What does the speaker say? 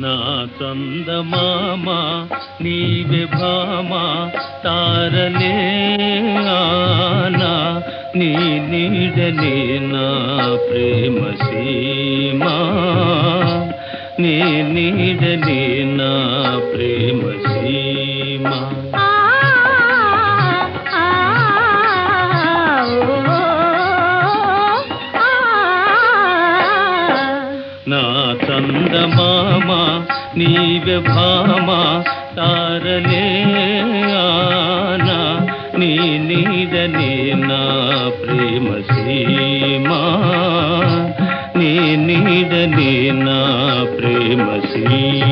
నా చందమామ నీవే భామ తారనే ఆనా నీ నీడనే నా ప్రేమ సీమా. నీ నీడనే నా ప్రేమ సీమా. నా చందమామ నీవే భామ తారలే ఆనా నీ నీడనే నా ప్రేమ సీమా. నీ నీడనే నా ప్రేమ సీమా.